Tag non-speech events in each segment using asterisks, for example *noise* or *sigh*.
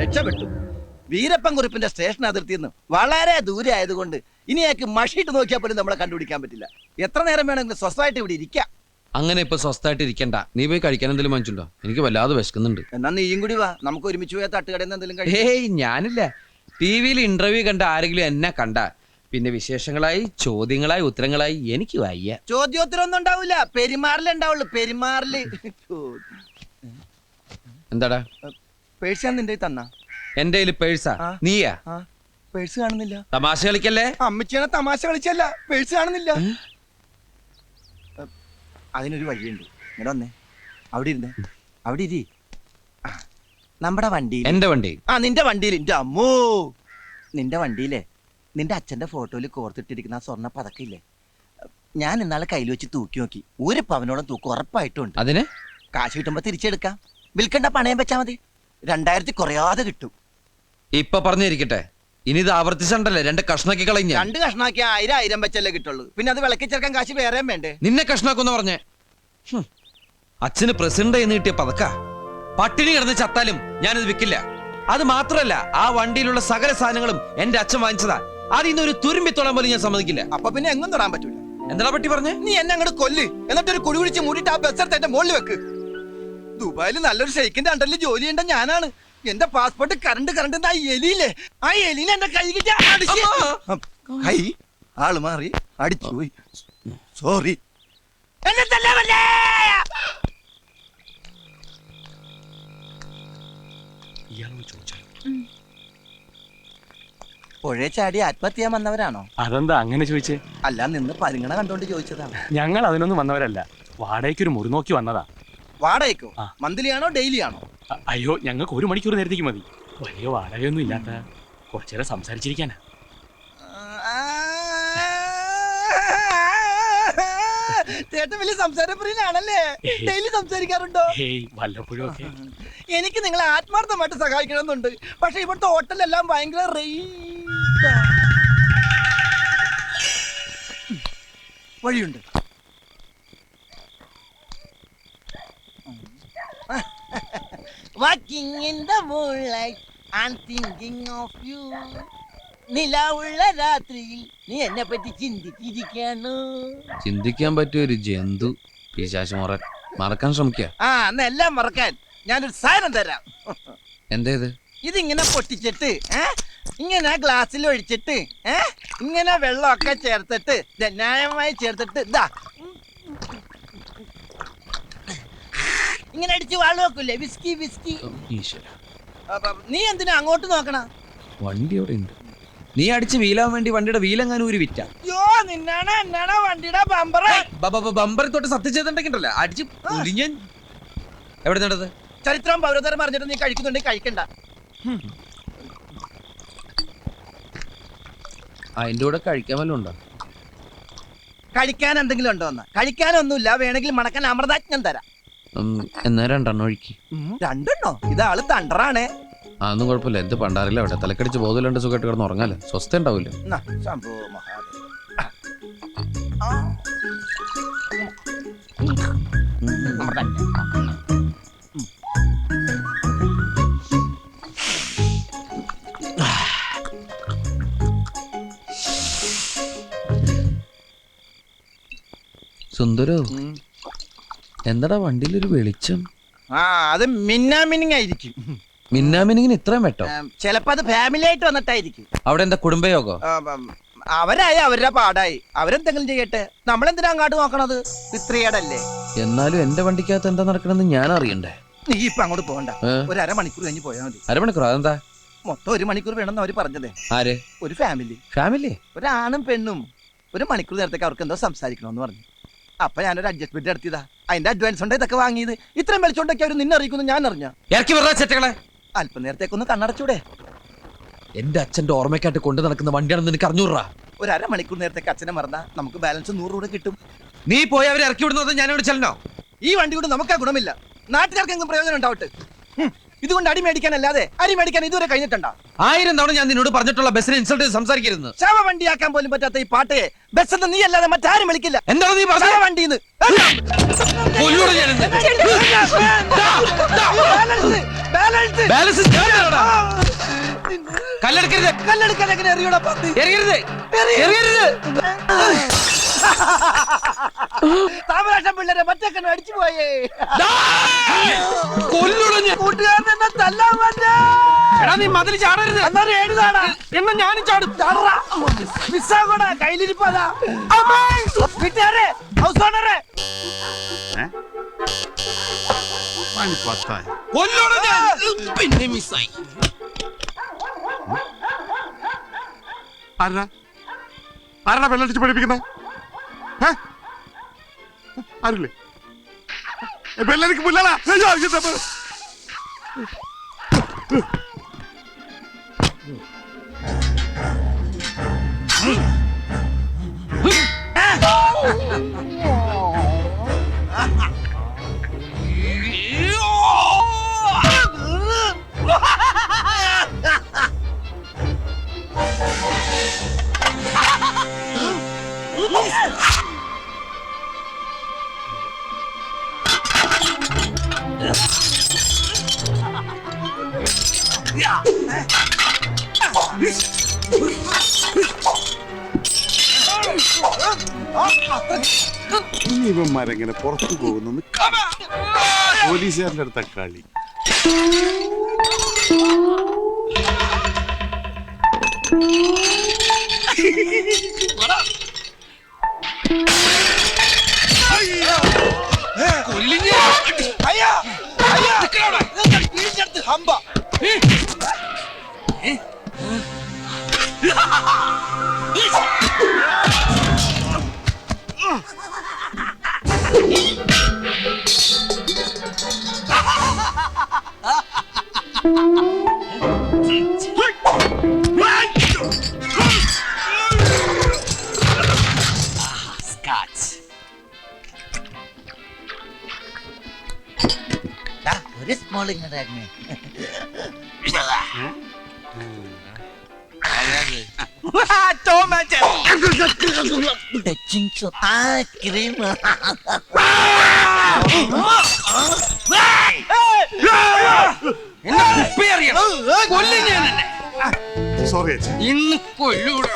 രക്ഷപ്പെട്ടു. വീരപ്പൻ കുറിപ്പിന്റെ സ്റ്റേഷൻ അതിർത്തി നിന്ന് വളരെ ദൂരെ ആയതുകൊണ്ട് ഇനി അയാൾക്ക് മഷിയിട്ട് നോക്കിയാൽ പോലും നമ്മളെ കണ്ടുപിടിക്കാൻ പറ്റില്ല. എത്ര നേരം വേണമെങ്കിലും സ്വസ്ഥമായിട്ട് ഇവിടെ ഇരിക്കാം. അങ്ങനെ ഇപ്പൊ സ്വസ്ഥമായിട്ട് ഇരിക്കണ്ട. നീ പോയി കഴിക്കാൻ എന്തെങ്കിലും വാങ്ങിച്ചുണ്ടോ എനിക്ക് വല്ലാതെ വിശക്കുന്നുണ്ട്. എന്നാ നീയും കൂടി വാ. നമുക്ക് ഒരുമിച്ച് പോയാൽ തട്ടുകടയിൽ നിന്ന് എന്തെങ്കിലും കഴിക്കാം. ഏയ് ഞാനില്ല. ടി വിയിൽ ഇന്റർവ്യൂ കണ്ട ആരെങ്കിലും എന്നെ കണ്ട. പിന്നെ വിശേഷങ്ങളായി ചോദ്യങ്ങളായി ഉത്തരങ്ങളായി എനിക്ക് വയ്യ. ചോദ്യോത്തരം ഒന്നും ഉണ്ടാവില്ല പെരുമാറിലുണ്ടാവുള്ളൂ പെരുമാറിൽ. എന്താടാ? പേഴ്സ് ഞാൻ നിന്റെ തന്ന? എന്റെ കയ്യിൽ പേഴ്സാ? ആ. നീയാ? ആ. പേഴ്സ് കാണുന്നില്ല. തമാശ കളിക്കല്ലേ? അമ്മച്ചിയാണ് തമാശ കളിച്ചല്ല പേഴ്സ് കാണുന്നില്ല. അതിനൊരു വഴിയുണ്ട്. ഇങ്ങനെ വന്നേ. അവിടെ ഇരുന്നേ. അവിടെ ഇരി. ആ, നമ്മുടെ വണ്ടിയിൽ. എന്റെ വണ്ടി ആ നിന്റെ വണ്ടിയിൽ. എന്റെ അമ്മോ. നിന്റെ വണ്ടിയിലെ നിന്റെ അച്ഛന്റെ ഫോട്ടോയിൽ കോർത്തിട്ടിരിക്കുന്ന ആ സ്വർണ പതക്കില്ലേ? ഞാൻ ഇന്നാളെ കയ്യിൽ വെച്ച് തൂക്കി നോക്കി. ഒരു പവനോളം തൂക്കം ഉറപ്പായിട്ടുണ്ട്. അതിന്? കാശ് കിട്ടുമ്പോ തിരിച്ചെടുക്കാം. വിൽക്കണ്ട പണയം വെച്ചാ മതി. രണ്ടായിരത്തി കുറയാതെ കിട്ടും. ഇപ്പൊ പറഞ്ഞിരിക്കട്ടെ. ഇനി ഇത് ആവർത്തിച്ചണ്ടല്ലേ? രണ്ട് കഷ്ണാക്കി കളഞ്ഞ രണ്ട് കഷ്ണാക്കി ആയിരം ആയിരം വെച്ചല്ലേ കിട്ടുള്ളൂ. പിന്നെ അത് വിളക്കി ചേർക്കാൻ കാശ് വേറെയും വേണ്ടേ? നിന്നെ കഷ്ണാക്കുന്ന പറഞ്ഞേ. അച്ഛന് പ്രസിഡന്റ് എന്ന് കിട്ടിയ പതക്ക. പട്ടിണി കിടന്ന് ചത്താലും ഞാനിത് വിൽക്കില്ല അത് മാത്രല്ല ആ വണ്ടിയിലുള്ള സകല സാധനങ്ങളും എന്റെ അച്ഛൻ വാങ്ങിച്ചതാ. അതിൽ നിന്ന് ഒരു തുരുമ്പി തൊടാൻ പോലും ഞാൻ സമ്മതിക്കില്ല. അപ്പൊ പിന്നെ എങ്ങും തൊടാൻ പറ്റൂല. എന്താ പറ്റി പറഞ്ഞേ? നീ എന്നെ അങ്ങോട്ട് കൊല്ല്. എന്നിട്ട് ഒരു കുടി കുഴിച്ച് മൂടിയിട്ട് ആ ബസ് എടുത്ത് എന്റെ മുകളിൽ വെക്ക്. ദുബായിൽ നല്ലൊരു ഷെയ്ക്കിന്റെ അണ്ടറിൽ ജോലി ചെയ്യേണ്ട ഞാനാണ്. എന്റെ പാസ്പോർട്ട് കറണ്ട് കറണ്ട് ആ എലിയില്ലേ? ആ എലിനെ എന്റെ കൈ കൈ. ആൾ മാറി അടിച്ചു പോയി. സോറി എന്നെ തല്ലാമല്ലേ പുഴയെ ചാടി ആത്മഹത്യ ചെയ്യാൻ വന്നവരാണോ? അതെന്താ അങ്ങനെ ചോദിച്ചേ? അല്ല നിന്ന് പരുങ്ങണ കണ്ടോണ്ട് ചോദിച്ചതാണ്. ഞങ്ങൾ അതിനൊന്നും വന്നവരല്ല. വാടകയ്ക്ക് ഒരു മുറി നോക്കി വന്നതാ. വാടകയ്ക്കോ. ആ. മന്ത്ലി ആണോ ഡെയിലി ആണോ അ- അയ്യോ ഞങ്ങൾക്ക് ഒരു മണിക്കൂർ നേരത്തേക്ക് മതി. വലിയ വാടകയൊന്നും ഇല്ലാത്ത കുറച്ചേരം സംസാരിച്ചിരിക്കാനാ. ചേട്ടൻ വലിയ സംസാരപ്രിയനാണല്ലേ ഏയ്. ഡെയിലി സംസാരിക്കാറുണ്ടോ? ഹേയ് വല്ലപ്പോഴും ഒക്കെ. എനിക്ക് നിങ്ങളെ ആത്മാർത്ഥമായിട്ട് സഹായിക്കണമെന്നുണ്ട്. പക്ഷെ ഇവിടുത്തെ ഹോട്ടലെല്ലാം ഭയങ്കര റേറ്റ് വഴിയുണ്ട്. Walking in the moonlight, I'm thinking of you. നിലാവുള്ള രാത്രിയിൽ നീ എന്നെ പറ്റി ചിന്തിച്ചിരിക്കാണ്. ചിന്തിക്കാൻ പറ്റിയ ഒരു ജന്തു പിശാശ് മറൻ. മറക്കാൻ ശ്രമിക്ക. ആ എന്നെല്ലാം മറക്കാൻ ഞാനൊരു സാധനം തരാം. എന്തേ ഇത്? ഇതിങ്ങനെ പൊട്ടിച്ചിട്ട് ഏ? ഇങ്ങനെ ഗ്ലാസ്സിൽ ഒഴിച്ചിട്ട് ഏ? ഇങ്ങനെ വെള്ളമൊക്കെ ചേർത്തിട്ട് ന്യായമായി ചേർത്തിട്ട് ഇതാ ഇങ്ങനെ അടിച്ച് വാൾ വെക്കൂലേ? Whisky whisky. ഈശ്വര. നീ എന്തിനാ അങ്ങോട്ട് നോക്കണ? വണ്ടി അവിടെ ഉണ്ട്. നീ അടിച്ച് വീലാൻ വേണ്ടി വണ്ടിയുടെ വീലെങ്ങാനും ഒരു വിറ്റ. യോ നിന്നാണ് എന്നാണ് വണ്ടിയുടെ ബമ്പറി തൊട്ട് സത്യം അടിച്ച് ഉരിഞ്ഞൻ എവിടെ നിന്നത് ചരിത്രം പൗരതരം അറിഞ്ഞിട്ട് നീ കഴിക്കുന്നുണ്ടെങ്കിൽ കഴിക്കണ്ട. അതിന്റെ കൂടെ കഴിക്കാൻ വല്ലതും ഉണ്ടോ? കഴിക്കാൻ എന്തെങ്കിലും ഉണ്ടോ എന്ന്? കഴിക്കാനൊന്നുമില്ല. വേണമെങ്കിൽ മണക്കാൻ അമൃതാജ്ഞം തരാം. എന്നാ രണ്ടെണ്ണം ഒഴുക്കി. രണ്ടെണ്ണോ? ഇതാൾ തണ്ടറാണേ. അതൊന്നും കുഴപ്പമില്ല. എന്ത് പണ്ടാറില്ല അവിടെ. തലക്കടിച്ച് ബോധമില്ലാണ്ട് സുഖമായിട്ട് കിടന്ന് ഉറങ്ങാല്ലേ? സ്വസ്ഥ ഉണ്ടാവില്ല. സുന്ദരോ. എന്താടാ വണ്ടിയിലൊരു വെളിച്ചം? ആ അത് മിന്നാമിനിങ് ആയിരിക്കും മിന്നാമിനിങ്ങിന് ഇത്രയും വെട്ടോ? ചിലപ്പോ അത് ഫാമിലി ആയിട്ട് വന്നിട്ടായിരിക്കും. അവിടെ എന്താ കുടുംബയോഗോ? അവരായി അവരുടെ പാടായി. അവരെന്തെങ്കിലും ചെയ്യട്ടെ? നമ്മളെന്തിനാ അങ്ങോട്ട് നോക്കണത്? ഇത്രയേടല്ലേ. എന്നാലും എന്റെ വണ്ടിക്കകത്ത് എന്താ നടക്കണെന്ന് ഞാൻ അറിയണ്ടേ നീ ഇപ്പൊ അങ്ങോട്ട് പോകണ്ട? ഒരു അരമണിക്കൂർ കഴിഞ്ഞ് പോയാൽ മതി. അരമണിക്കൂർ അതെന്താ? മൊത്തം ഒരു മണിക്കൂർ വേണമെന്ന് അവർ പറഞ്ഞതേ. ആര്? ഒരു ഫാമിലി. ഫാമിലി? ഒരാണും പെണ്ണും. ഒരു മണിക്കൂർ നേരത്തേക്ക് അവർക്ക് എന്തോ സംസാരിക്കണമെന്ന് പറഞ്ഞു. അപ്പൊ ഞാനൊരു അഡ്ജസ്റ്റ്മെന്റ് നടത്തിയതാ അതിന്റെ അഡ്വാൻസ് ഉണ്ട് ഇതൊക്കെ വാങ്ങിയത്? ഇത്രയും വെളിച്ചോണ്ടൊക്കെ അവർ നിന്നെ അറിയിക്കുന്നു ഞാൻ അറിഞ്ഞ. ഇറക്കി വിടാ ചെറ്റകളെ. അല്പം നേരത്തേക്കൊന്ന് കണ്ണടച്ചൂടെ. എന്റെ അച്ഛന്റെ ഓർമ്മയ്ക്കായിട്ട് കൊണ്ടു നടക്കുന്ന വണ്ടിയാണെന്ന് എനിക്ക് അറിഞ്ഞൂറാ ഒരു അരമണിക്കൂർ നേരത്തേക്ക് അച്ഛനെ മറന്നാ നമുക്ക് ബാലൻസ് നൂറ് രൂപ കിട്ടും. നീ പോയി അവരെ ഇറക്കി വിടുന്നത് ഞാനിവിടെ ചെല്ലണോ? ഈ വണ്ടി കൊണ്ട് നമുക്ക് ആ ഗുണമില്ല. നാട്ടുകാർക്കെങ്കിലും പ്രയോജനം ഉണ്ടാവട്ടെ. ഇതുകൊണ്ട് അടി മേടിക്കാനല്ലാതെ അരി മേടിക്കാൻ ഇതുവരെ കഴിഞ്ഞിട്ടുണ്ടോ? ആയിരം തവണ ഞാൻ നിന്നോട് പറഞ്ഞിട്ടുള്ള ബസ്സിനെ ഇൻസൾട്ട് ചെയ്ത് സംസാരിക്കരുത്. ശവ വണ്ടിയാക്കാൻ പോലും പറ്റാത്ത ഈ പാട്ടയെ ബസ് എന്ന് നീ അല്ലാതെ മറ്റാരും വിളിക്കില്ല. എന്താണ് നീ ശവ വണ്ടി കല്ലെടുക്കരുത്. കല്ലെടുക്കാൻ എങ്ങനെ എറിയൂടാ പന്ത് എറിയരുത്. എറിയരുത്. *laughs* താമരാശം പിള്ളേരെ മറ്റേ അടിച്ചു പോയേ. കൊല്ലുടഞ്ഞ. കൂട്ടുകാരൻ എന്നെ തല്ലാൻ പറ്റേ എടാ നീ മതിൽ ചാടരുത്. അന്നേരം ഏഴുതാടാ എന്നാ ഞാനും ചാടും. മിസ്സാകൂടാ കയ്യിലിരിപ്പാതാ വീട്ടുകാരെ ഹൗസ് ഓണറെ പിന്നെ മിസ്സായി. ആരാ? ആരാ വെള്ളടിച്ച് പഠിപ്പിക്കുന്നത് ആരില്ലേ? വെള്ളടിക്ക് പുല്ലടാ. അയ്യോ, *laughs* ഇവന്മാരെങ്ങനെ പുറത്തു പോകുന്നു പോലീസുകാരുടെ അടുത്ത കളി. അയ്യാ. അയ്യാ. ഇടിച്ചെടുത്ത് ഹമ്പ ഒരു സ്മോൾ ക്രീം കുപ്പി എറിയണം കൊല്ലും ഞാൻ നിന്നെ. സോറി അച്ഛൻ ഇന്ന് കൊല്ലൂട.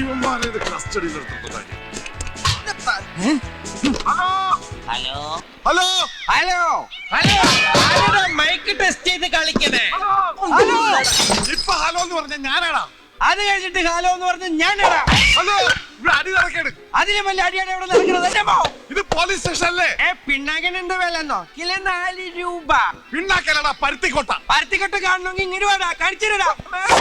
ഇവന്മാരെ കസ്റ്റഡിയിൽ എടുത്തതാണ് അത് കഴിഞ്ഞിട്ട് ഹലോ എന്ന് പറഞ്ഞ് ഞാൻ ഹലോ ഇവിടെ അടി അതിലും വലിയ അടിയാണ് ഇവിടെ നടക്കുന്നത്. എന്റെ മോ ഇത് പോലീസ് സ്റ്റേഷൻ അല്ലേ? ഏ കിലോ നാല് രൂപ. പിന്നാക്കലടാ പരുത്തിക്കോട്ട. പരുത്തിക്കെട്ട് കാണണമെങ്കിൽ ഇങ്ങനെ വേടാ. കഴിച്ചിടാ ഏയ്,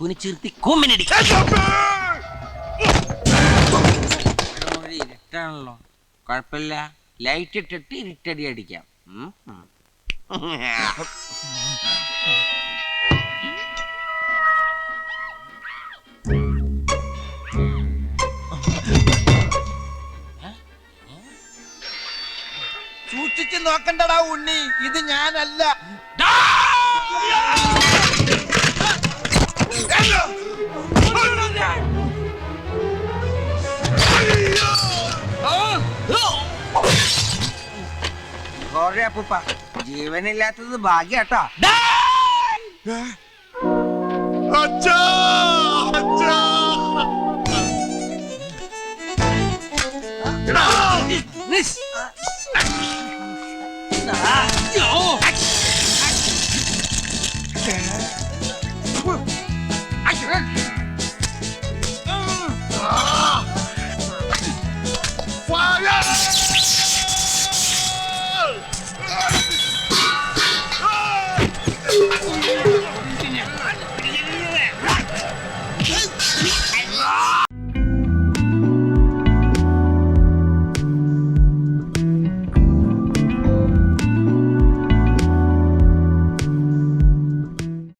കുനിച്ചിരുത്തി കൂമ്പിനടി. ഇരുട്ടാണല്ലോ. കുഴപ്പമില്ല. ലൈറ്റ് ഇട്ടിട്ട് ഇരുട്ടടി അടിക്കാം. സൂക്ഷിച്ച് നോക്കണ്ടടാ ഉണ്ണി. ഇത് ഞാനല്ല. സോറി അപ്പൂപ്പ? ജീവനില്ലാത്തത് ഭാഗ്യാട്ടോ. അച്ഛാ! അച്ഛാ! നിസ്.